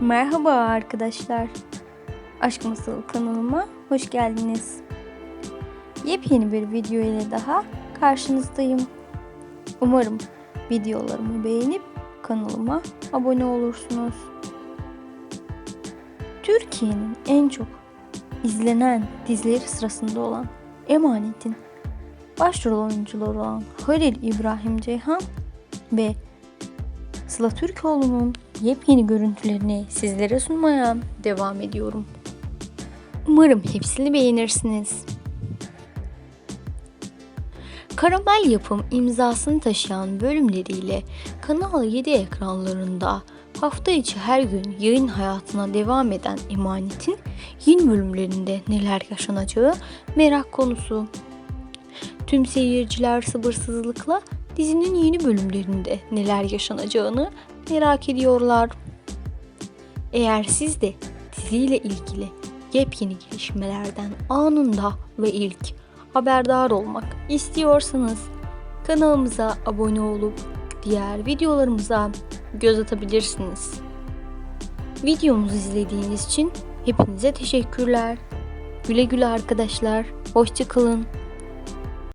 Merhaba arkadaşlar. Aşk Masal kanalıma hoş geldiniz. Yepyeni bir video ile daha karşınızdayım. Umarım videolarımı beğenip kanalıma abone olursunuz. Türkiye'nin en çok izlenen dizileri sırasında olan Emanet'in başrol oyuncuları olan Halil İbrahim Ceyhan ve Sıla Türkoğlu'nun yepyeni görüntülerini sizlere sunmaya devam ediyorum. Umarım hepsini beğenirsiniz. Karamel yapım imzasını taşıyan bölümleriyle Kanal 7 ekranlarında hafta içi her gün yayın hayatına devam eden Emanet'in yeni bölümlerinde neler yaşanacağı merak konusu. Tüm seyirciler sabırsızlıkla dizinin yeni bölümlerinde neler yaşanacağını merak ediyorlar. Eğer siz de diziyle ilgili yepyeni gelişmelerden anında ve ilk haberdar olmak istiyorsanız kanalımıza abone olup diğer videolarımıza göz atabilirsiniz. Videomuzu izlediğiniz için hepinize teşekkürler. Güle güle arkadaşlar. Hoşçakalın.